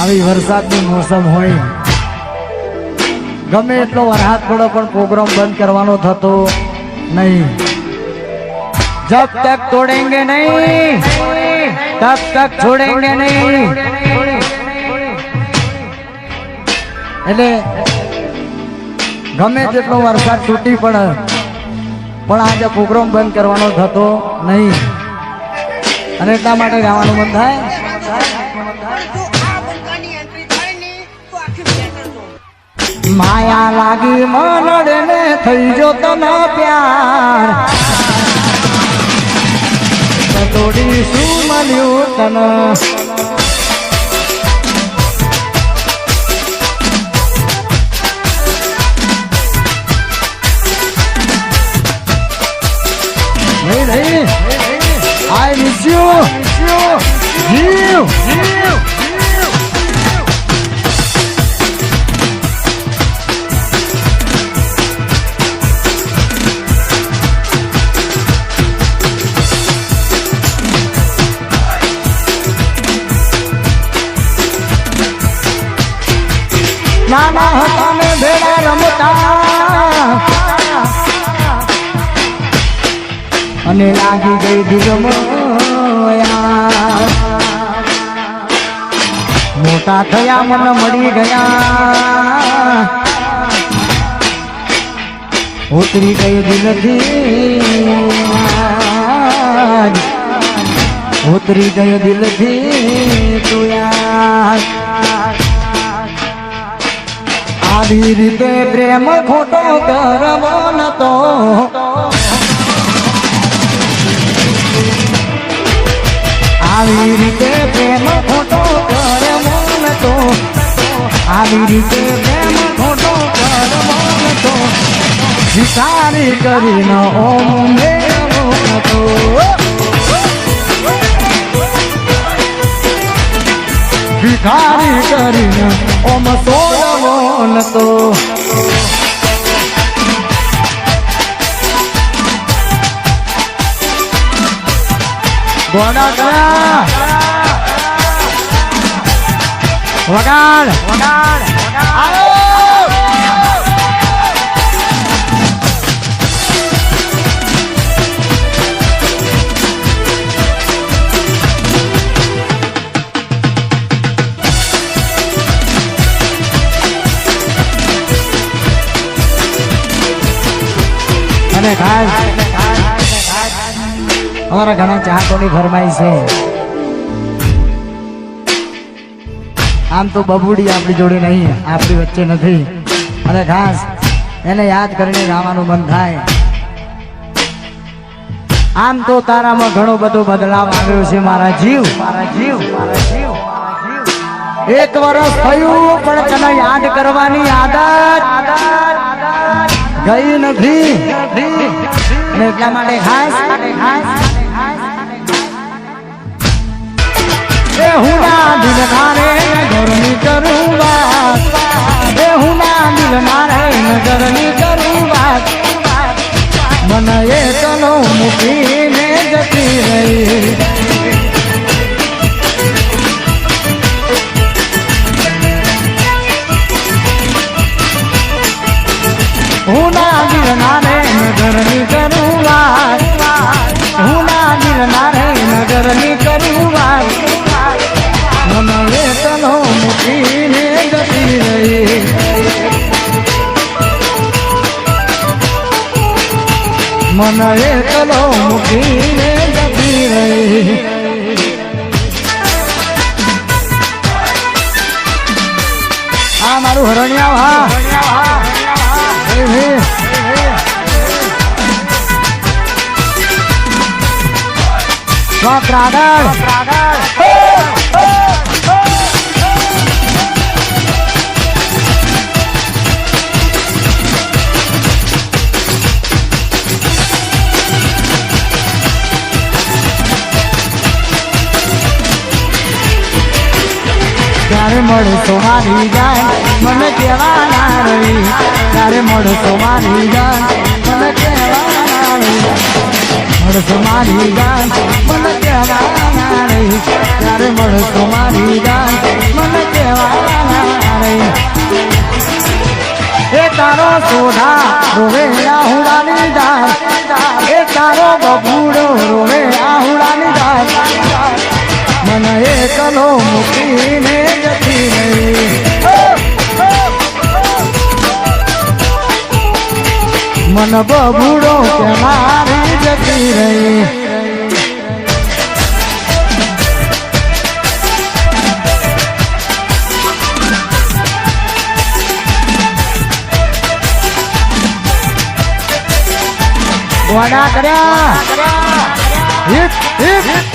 આવી વરસાદની મોસમ હોય. ગમે એટલો વરસાદ પડો પણ પ્રોગ્રામ બંધ કરવાનો થતો નહીં. જબ તક તોડેંગે નહીં. તબ તક છોડેંગે નહીં. એટલે ગમે તેટલો વરસાદ તૂટી પણ પણ આજે પ્રોગ્રામ બંધ કરવાનો થતો નહીં. અને એટલા માટે ગાવાનું મન થાય. માયા લાગી મનડે ને થઈ જો તને પ્યાર. તોડી શું મળ્યું તને? નાના હતા ને ભેડા રમતા. અને લાગી ગઈ દિલમાં મોટા થયા મન મળી ગયા. ઉતરી ગઈ દિલથી. ઉતરી ગયો દિલથી તું યાર આવી રીતે પ્રેમ ખોટો કરવો નતો. આવી રીતે પ્રેમ ખોટો કરવો નતો. આવી રીતે પ્રેમ ખોટો કરવો નતો. વિચારી કરીને ઓમ મેળવો નતો. ભિખારી કરીને ઓમ સોળવો નતો ગોડા કરા વગાડ. વગાડ. આવો. અને ખાસ અમારા ઘણા ચાહકોની ફરમાઈ છે. આમ તો બબુડી આપણી જોડે નહીં, આપણી વચ્ચે નથી. અને ખાસ એને યાદ કરીને ગાવાનું મન થાય. આમ તો તારામાં ઘણો બધો બદલાવ આવ્યો છે મારા જીવ મારા જીવ મારા જીવ. એક વર્ષ થયું, પણ તને યાદ કરવાની આદત. ગઈ નથી. એટલા માટે ખાસ હું ના દિલ નારે ગરમી કરું મને એકલો મૂકીને જતી રહી. આ મારું હરણિયા હા. ચોક આગળ મળશો મારી જાન, મને કેવા નારવી ત્યારે મળશો મારી જાન, મને કેવા નારવી મળશો મારી જાન, મને કેવા નારવી ત્યારે મળશો મારી જાન, મને કેવા નારવી એ તારો સોઢા રોવે આહુડાની જાન એ તારો બબુડો રોવે આહુડાની જાન મને એકલો મૂકીને મન બબુડો કે મારી જતી રહી. વાડા કર્યા. હિટ